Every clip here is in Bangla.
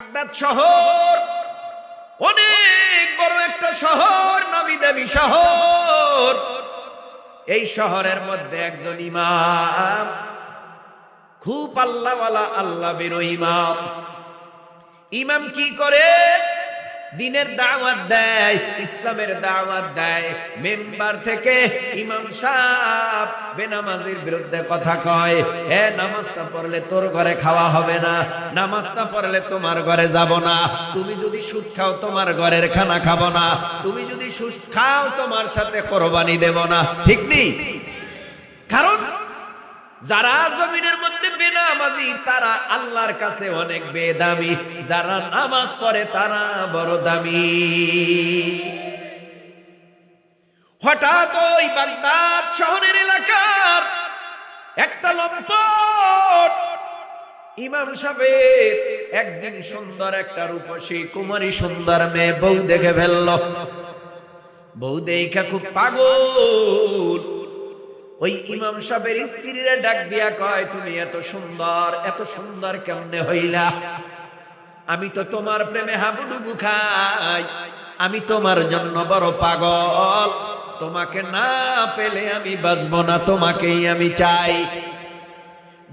বাগদাদ শহর, অনেক বড় একটা শহর নামি দামি শহর। এই শহরের মধ্যে একজন ইমাম, খুব আল্লাহওয়ালা আল্লাহ বেরো ইমাম। ইমাম কি করে? দিনের দাওয়াত দেয়, ইসলামের দাওয়াত দেয়। মেম্বার থেকে ইমাম সাহ বেনামাজির বিরুদ্ধে কথা কয়, এ, নামাজটা পড়লে তোর ঘরে খাওয়া হবে না, নামাজটা পড়লে তোমার ঘরে যাব না। তুমি যদি সুদ খাও, তোমার ঘরের খানা খাব না। তুমি যদি সুদ খাও, তোমার সাথে কোরবানি দেব না। ঠিক নেই? কারণ যারা জমিনের মধ্যে বেনামাজি, তারা আল্লাহর কাছে অনেক বেদামি। যারা নামাজ পড়ে, তারা বড় দামি। হঠাৎ ওই বাগদাদ শহরের এলাকার একটা লম্পট। ইমাম সাহেব একদিন সুন্দর একটা রূপসী, কুমারী সুন্দর মেয়ে বউ দেখে ফেলল। বউ দেখা খুব পাগল। ওই ইমাম সাহেবের স্ত্রীরা ডাক দিয়া কয়, তুমি এত সুন্দর এত সুন্দর কেমনে হইলা? আমি তো তোমার প্রেমে হাবুডুবু খাই, আমি তোমার জন্য বড় পাগল। তোমাকে না পেলে আমি বাঁচব না, তোমাকেই আমি চাই।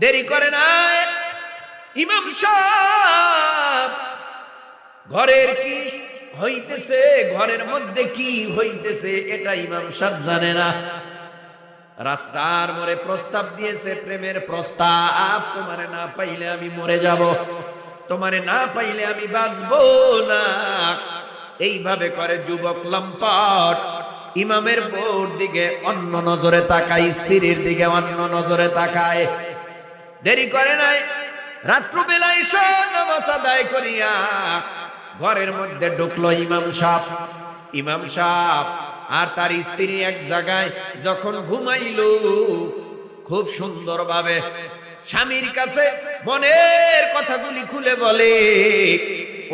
দেরি করে নাই। ইমাম সাহেব, ঘরের কি হইতেছে? ঘরের মধ্যে কি হইতেছে? এটা ইমাম সাহেব জানে না। রাস্তার মোড়ে প্রস্তাব দিয়েছে, প্রেমের প্রস্তাব, তোমারে না পাইলে আমি মরে যাব। তোমারে না পাইলে আমি বাঁচব না। এইভাবে করে যুবক লম্পট, ইমামের বউর দিকে অন্য নজরে তাকায়, স্ত্রীর দিকে অন্য নজরে তাকায়। দেরি করে নাই, রাত্রবেলায় সব নামাজ আদায় করিয়া ঘরের মধ্যে ঢুকলো ইমাম সাহ ইমাম সাহ আর তার স্ত্রী এক জায়গায় যখন ঘুমাইল, খুব সুন্দরভাবে স্বামীর কাছে মনের কথাগুলি খুলে বলে,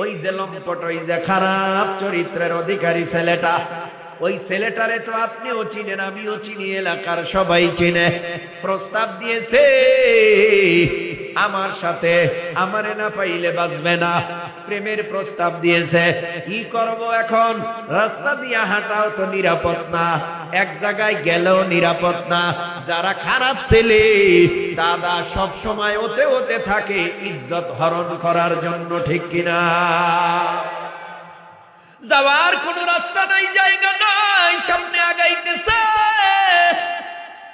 ওই যে লম্পট, ওই যে খারাপ চরিত্রের অধিকারী ছেলেটা, ওই ছেলেটারে তো আপনিও চিনেন, আমিও চিনি, এলাকার সবাই চিনে। প্রস্তাব দিয়েছে আমার সাথে, আমারে না পাইলে বাঁচবে না। প্রেমের প্রস্তাব দিয়েছে, কি করব এখন? রাস্তা দিয়ে হাঁটাও তো নিরাপদ না, এক জায়গায় গেলেও নিরাপদ না। যারা খারাপ ছেলে, দাদা সব সময় ওতে ওতে থাকে, ইজ্জত হরণ করার জন্য ঠিক কিনা? যাওয়ার কোন রাস্তা নাই, জায়গা নাই, সামনে আগাইতেছে।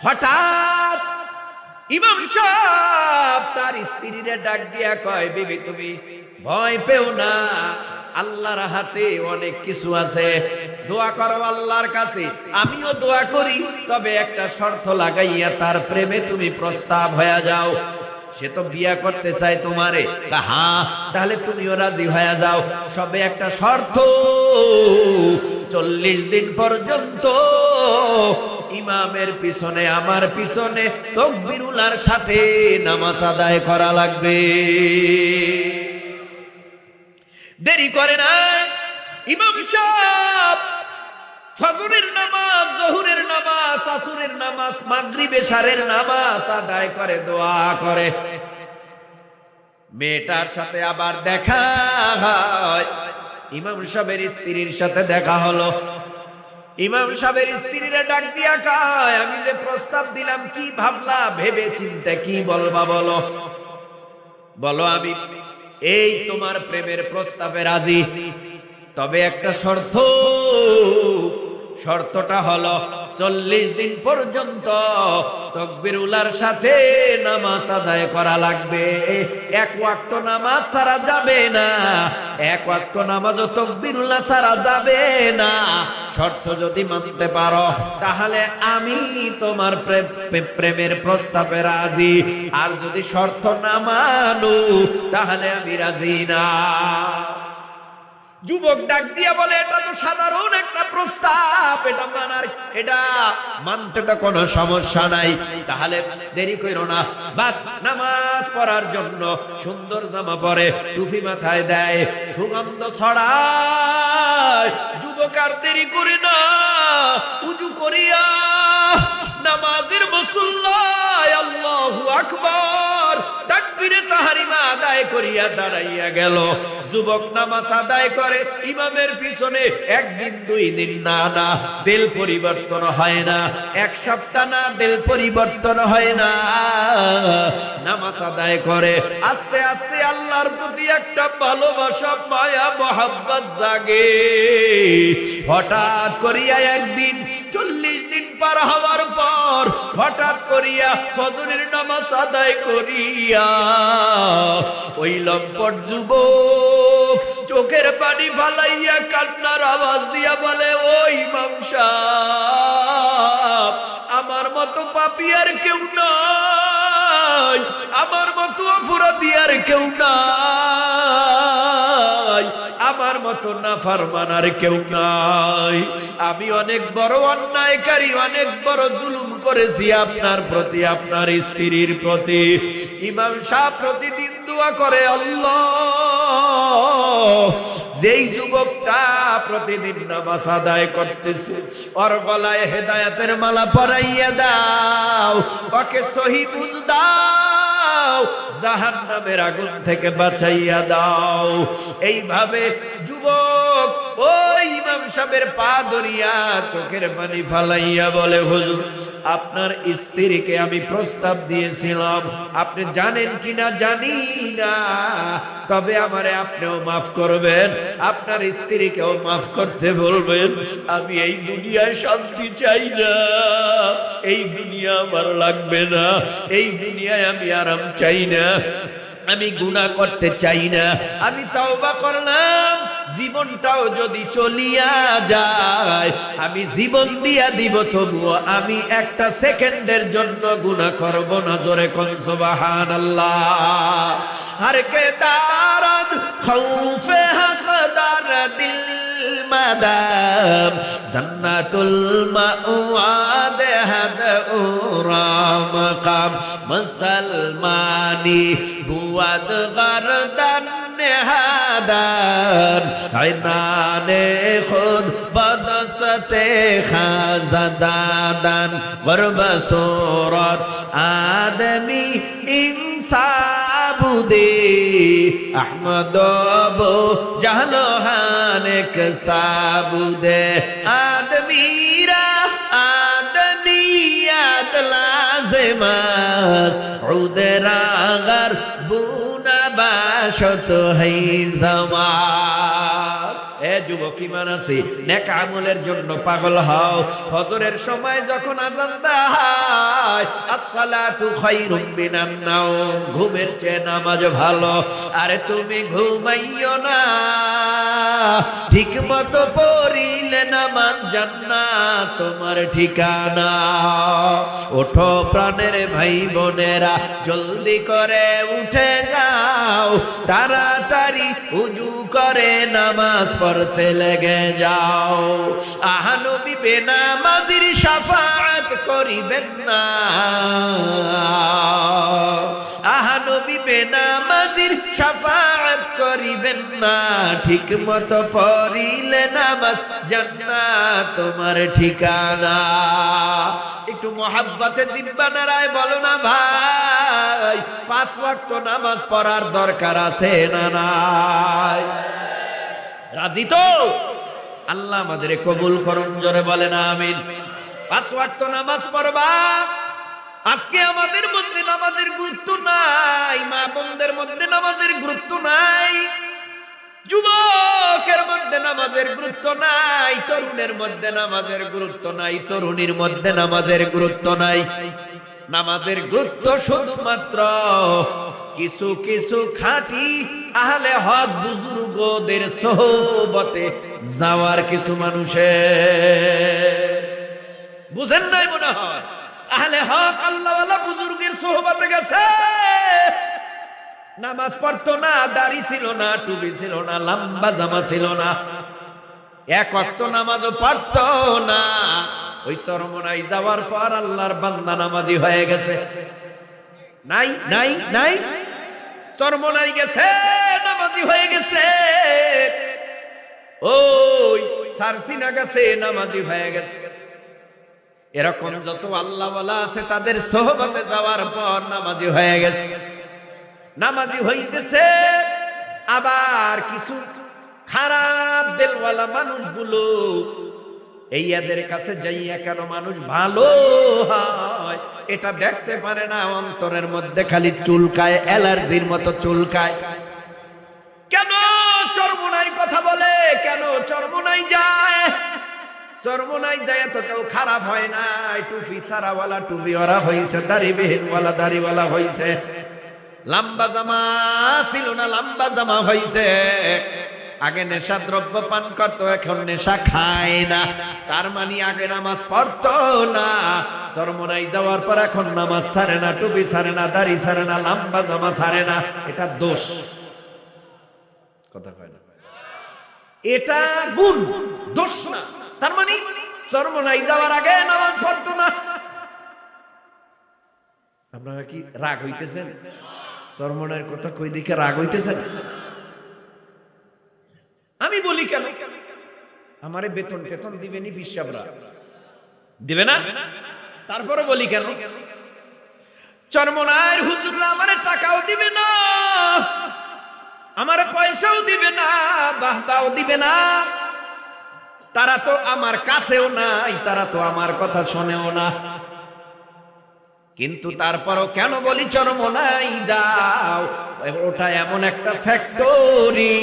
হঠাৎ ইমাম সাহেব তার স্ত্রীরে ডাক দিয়া কয়, বিবি, তুমি ভয় পেও না। আল্লাহর হাতে অনেক কিছু আছে। দোয়া করো আল্লাহর কাছে। আমিও দোয়া করি। তবে একটা শর্ত লাগাইয়া তার প্রেমে তুমি প্রস্তাব হয়ে যাও। সে তো বিয়া করতে চায় তোমারে। হ্যাঁ তাহলে তুমিও রাজি হয়ে যাও। সবে একটা শর্ত। চল্লিশ দিন পর্যন্ত ইমামের পিছনে, আমার পিছনে তকবিরুলার সাথে নামাজ আদায় করা লাগবে। দেরি করে না। ইমাম সাহেব, ফজরের নামাজ, জহুরের নামাজ, আসুরের নামাজ, মাগরিবে সারের নামাজ আদায় করে, দোয়া করে। মেয়েটার সাথে আবার দেখা হয়। ইমাম সাহেবের স্ত্রীর সাথে দেখা হলো। ইমাম সাহেবের স্ত্রীরা ডাক দিয়া কায়, আমি যে প্রস্তাব দিলাম, কি ভাবলা? ভেবে চিন্তে কি বলবা বলো? বলো আমি এই তোমার প্রেমের প্রস্তাবে রাজি। তবে একটা শর্ত। শর্তটা হলো চল্লিশ দিন পর্যন্ত তকবিরুলার সাথে নামাজ আদায় করা লাগবে। এক ওয়াক্ত নামাজ সারা যাবে না। এক ওয়াক্ত নামাজও তকবিরুল্লাহ সারা যাবে না। শর্ত যদি মানতে পারো, তাহলে আমি তোমার প্রে- প্রে- প্রেমের প্রস্তাবে রাজি। আর যদি শর্ত না মানো, তাহলে আমি রাজি না। যুবক ডাক দিয়া বলে, এটা তো সাধারণ একটা প্রস্তাব, এটা মানার এটা মানতে তো কোনো সমস্যা নাই। তাহলে দেরি করো না। বাস, নামাজ পড়ার জন্য সুন্দর জামা পরে টুপি মাথায় দেয়, সুগন্ধ ছড়ায়, যুবক আর দেরি করে না, উজু করিয়া নামাজের মুসল্লায় আল্লাহু আকবার তাকবীর তাহারিমা আদায় করিয়া দাঁড়াইয়া গেল। যুবক নামাজ আদায় করে, ইমামের পিছনে একদিন দুই দিন না না দিল পরিবর্তন হয় না। এক সপ্তাহ না দিল পরিবর্তন হয় না। নামাজ আদায় করে, আস্তে আস্তে আল্লাহর প্রতি একটা ভালোবাসা, মায়া, মোহাব্বত জাগে। হঠাৎ করিয়া একদিন চল্লিশ পার হওয়ার পর হঠাৎ করিয়া ফজরের নামাজ আদায় করিয়া ওই লম্পট যুবক চোখের পানি ফালাইয়া কান্নার আওয়াজ দিয়া বলে, ওই মামসা আমার মতো পাপি আর কেউ নাই। আমার মতো অপরাধী আর কেউ নাই। আমার মতো না ফারমান আর কেউ নাই। আমি অনেক বড় অন্যায়কারী, অনেক বড় জুলুম করেছি আপনার প্রতি, আপনার স্ত্রীর প্রতি। ইমাম শাহ প্রতিদিন দোয়া করে, আল্লাহ, যেই যুবকটা প্রতিদিন নামাজ আদায় করতেছে, ওর গলায় হেদায়াতের মালা পরাইয়া দাও, ওকে সহি বুঝ দাও জাহান নামের আগুন থেকে বাঁচাইয়া দাও। এইভাবে যুবক ওই ইমাম সাহেবের পা ধরিয়া চোখের পানি ফালাইয়া বলে, হুজুর আপনার স্ত্রীকে আমি প্রস্তাব দিয়েছিলাম। আপনি জানেন কিনা? জানি না। তবে আমারে আপনিও মাফ করবেন। আপনার স্ত্রীকেও মাফ করতে বলবেন, আমি এই দুনিয়ায় শান্তি চাই না। এই দুনিয়া আমার লাগবে না। এই দুনিয়ায় আমি আরাম চাই না। আমি গুণা করতে চাই না। আমি তাওবা করলাম। জীবনটাও যদি চলিয়া যায়, আমি জীবন দিয়া দিব, তবুও আমি একটা সেকেন্ডের জন্য গুণা করব না, জোরে কোন সুবহানাল্লাহ। হর কে হকদার দিল মাদাম, জান্নাতুল মাওয়াদ হাদ উরাম কাম মুসলমানি বুয়াদ গরদান زدن عنان خود با دست خز زدن. صورت آدمی انسان احمد ابو جهل و هانک سابوده آدمی را آدمی لازم است. عود را غر بود বাসত হই জামাস এ যুবক ইমান আছে নেক আমলের জন্য পাগল হও। ফজরের সময় যখন আজান ঘুমের চেয়ে নামাজ ভালো। আরে তুমি ঘুমাইও না। ঠিক মতো পড়িলে নামাজ জান্নাত তোমার ঠিকানা। ওঠো প্রাণের ভাই বোনেরা, জলদি করে উঠে যাও তাড়াতাড়ি উজু করে নামাজ পড়তে লেগে যাও। আহানবী বেনামাজির সাফাত করিবেন না। আহানবী বেনামাজির সাফাত করিবেন না। ঠিক মতো পড়িলে নামাজ জান্নাত তোমার ঠিকানা। একটু মহাব্বতে জিব্বা নারায় বলো না ভাই, পাঁচ ওয়াক্ত নামাজ পড়ার দরকার আছে না নাই? রাজি তো? আল্লাহ আমাদের কবুল করুন, জোরে বলেন আমিন। পাঁচ ওয়াক্ত নামাজ পড়বা আজকে আমাদের মধ্যে নামাজের গুরুত্ব নাই, মা বোনদের মধ্যে নামাজের গুরুত্ব নাই, যুবকের মধ্যে নামাজের গুরুত্ব নাই, তরুণের মধ্যে নামাজের গুরুত্ব নাই, তরুণীর মধ্যে নামাজের গুরুত্ব নাই। নামাজের গুরুত্ব শুধুমাত্র কিছু কিছু খাঁটি আহলে হক বুজুর্গদের সোহবতে যাওয়ার কিছু মানুষের। বুঝেন নাই মনে হয়? আহলে হক আল্লাহওয়ালা বুজুর্গের সোহবতে গেছে। নামাজ পড়তো না, দাড়ি ছিল না, টুপি ছিল না, লম্বা জামা ছিল না। এক অক্ত নামাজও পড়তো না। ওই চরমনাই যাওয়ার পর আল্লাহর বান্দা নামাজি হয়ে গেছে। নাই নাই নাই। চরমনাই গেছে, নামাজি হয়ে গেছে। ওই সারসিনা গেছে, নামাজি হয়ে গেছে। এরকম যত আল্লাহ আছে তাদের সোহবতে যাওয়ার পর নামাজি হয়ে গেছে। নামাজি হইতেছে, আবার কিছু খারাপ দেলওয়ালা মানুষগুলো এই এদের কাছে যাইয়া কেন মানুষ ভালো হয়? এটা দেখতে পারে না, অন্তরের মধ্যে খালি চুলকায়, অ্যালার্জির মতো চুলকায়। কেন চরমোনাই কথা বলে? কেন চরমোনাই যায়? চরমোনাই যায় তো কেউ খারাপ হয় না। টুপি সারাওয়ালা টুপি ওরা হয়েছে দাড়ি বিহীনওয়ালা, দাড়িওয়ালা হয়েছে লম্বা জামা ছিল না, লম্বা জামা হয়েছে আগে নেশা দ্রব্য পান করতো, এখন নেশা খায় না। তার মানে আগে নামাজ পড়তো না। চরমোনাই যাওয়ার পর এখন নামাজ সারে না, টুপি সারে না, দাড়ি সারে না, লম্বা জামা সারে না। এটা দোষ। কথা কয় না। এটা গুণ, দোষ না। তার মানে চরমনাই যাওয়ার আগে নামাজ পড়তো না। আপনারা কি রাগ হইতেছেন? চরমনের কথা কই দিকে রাগ হইতেছেন? আমি বলি কেন? আমারে বেতন টেতন দিবেনি বিশ্বাবরা দিবে না? তারপরে বলি কেন? চরমনায়ের হুজুররা আমারে টাকাও দিবে না। আমার পয়সাও দিবে না, বাহবাও দিবে না। তারা তো আমার কাছেও নাই, তারা তো আমার কথা শোনেও না। কিন্তু তারপরও কেন বলি চরমনাই যাও। ওটা এমন একটা ফ্যাক্টরি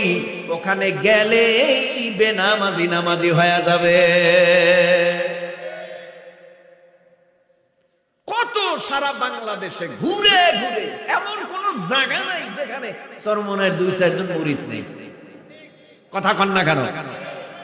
ওখানে গেলেই বেনামাজি নামাজি হয়ে যাবে। কত সারা বাংলাদেশে ঘুরে ঘুরে, এমন কোন জায়গা নাই যেখানে চরমনের দুই চারজন মুরিদ নেই। কথা কন না কেন?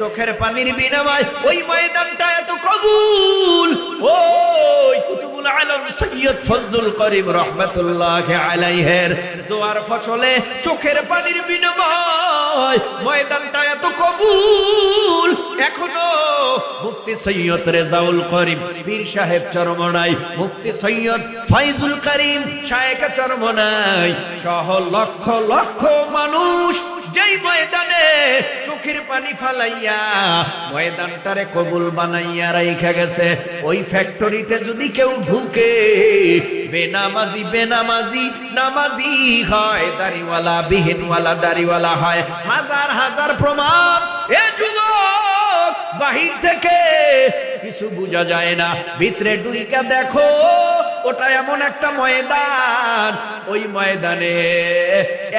চোখের পানির বিনিময়, ওই ময়দানটা এত কবুল। ওই কুতুবুল আলম সৈয়দ ফজলুল করিম রহমাতুল্লাহ আলাইহের দোয়ার ফসলে চোখের পানির বিনিময় ময়দানটা এত কবুল। এখনও মুফতি সৈয়দ রেজাউল করিম, পীর সাহেব চরমনাই, মুফতি সৈয়দ ফাইজুল করিম, শায়েকা চরমনাই, সহ লক্ষ লক্ষ মানুষ যেই ময়দানে চোখের পানি ফালাইয়া ময়দানটারে কবুল বানাইয়া রাইখা গেছে, ওই ফ্যাক্টরিতে যদি কেউ ঢুকে, বেনামাজি বেনামাজি, নামাজি হয়, দাড়িওয়ালা, বিহীনওয়ালা, দাড়িওয়ালা হয়, হাজার হাজার প্রমাণ। এ যুবক, বাহির থেকে কিছু বোঝা যায় না, ভিতরে ডুইকা দেখো। ওটা এমন একটা ময়দান। ওই ময়দানে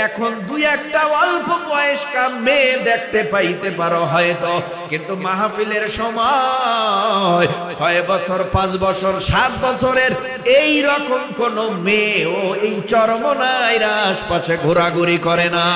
এখন দুই একটা অল্প বয়স্কা মেয়ে দেখতে পাইতে পারো হয়তো। কিন্তু মাহফিলের সময় ছয় বছর, পাঁচ বছর, সাত বছরের এই রকম কোন মেয়ে ও এই চরমনাইরা আশপাশে ঘোরাঘুরি করে না।